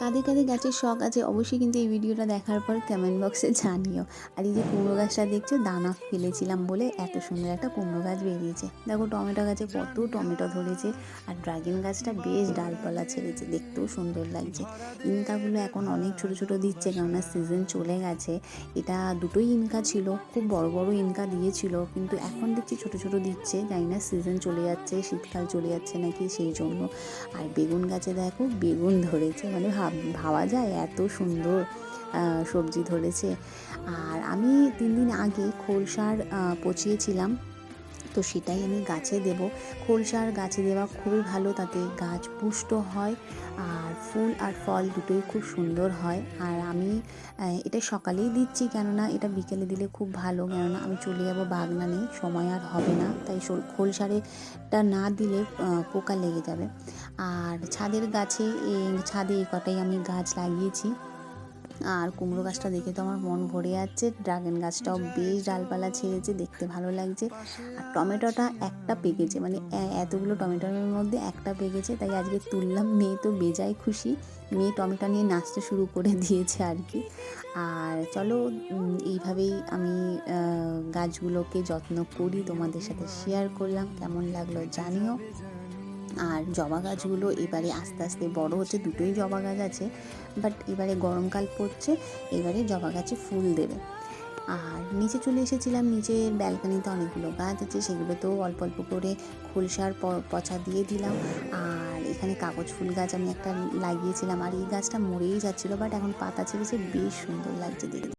কাদের কাদের গাছের শখ আছে, অবশ্যই কিন্তু এই ভিডিওটা দেখার পর কমেন্ট বক্সে জানিও। আর এই যে কুমড়ো গাছটা দেখছ, দানা ফেলেছিলাম বলে এত সুন্দর একটা কুমড়ো গাছ বেরিয়েছে। দেখো টমেটো গাছে কত টমেটো ধরেছে, আর ড্রাগন গাছটা বেশ ডালপালা ছেড়েছে, দেখতেও সুন্দর লাগছে। ইনকাগুলো এখন অনেক ছোট ছোট দিচ্ছে, কেননা সিজন চলে গেছে। এটা দুটোই ইনকা ছিল, খুব বড় বড় ইনকা দিয়েছিল, কিন্তু এখন দেখছি ছোট ছোট দিচ্ছে, জানি না সিজন চলে যাচ্ছে, শীতকাল চলে যাচ্ছে নাকি সেই জন্য। আর বেগুন গাছে দেখো, বেগুন ধরেছে মানে ভাব যায় এত সুন্দর সবজি ধরেছে। আর আমি তিন দিন আগে খোলসার পচিয়েছিলাম। তো সেটাই আমি গাছে দেব। খোল সার গাছে দেওয়া খুবই ভালো, তাতে গাছ পুষ্ট হয় আর ফুল আর ফল দুটোই খুব সুন্দর হয়। আর আমি এটা সকালেই দিচ্ছি কেননা এটা বিকেলে দিলে খুব ভালো, কেননা আমি চলে যাব বাগনানে, সময় আর হবে না, তাই খোল সারেটা না দিলে পোকা লেগে যাবে। আর ছাদের গাছে ছাদে এই কটাই আমি গাছ লাগিয়েছি। আর কুমড়ো গাছটা দেখে তো আমার মন ভরে যাচ্ছে। ড্রাগন গাছটাও বেশ ডালপালা ছেড়েছে, দেখতে ভালো লাগছে। আর টমেটোটা একটা পেকেছে মানে এতগুলো টমেটোর মধ্যে একটা পেকেছে, তাই আজকে তুললাম। মেয়ে তো বেজায় খুশি, মেয়ে টমেটো নিয়ে নাচতে শুরু করে দিয়েছে আর কি। আর চলো এইভাবেই আমি গাছগুলোকে যত্ন করি, তোমাদের সাথে শেয়ার করলাম। কেমন লাগল জানিও। আর জবা গাছগুলো এবারে আস্তে আস্তে বড় হচ্ছে, দুটোই জবা গাছ আছে বাট এবারে গরমকাল পড়ছে, এবারে জবা গাছে ফুল দেবে। আর নিচে চলে এসেছিলাম নিচের ব্যালকানিতে অনেকগুলো গাছ আছে, সেগুলোতেও অল্প অল্প করে খোলসার পচা দিয়ে দিলাম। আর এখানে কাগজ ফুল গাছ আমি একটা লাগিয়েছিলাম, আর এই গাছটা মরেই যাচ্ছিল বাট এখন পাতা ছেড়েছে, বেশ সুন্দর লাগছে দেখতে।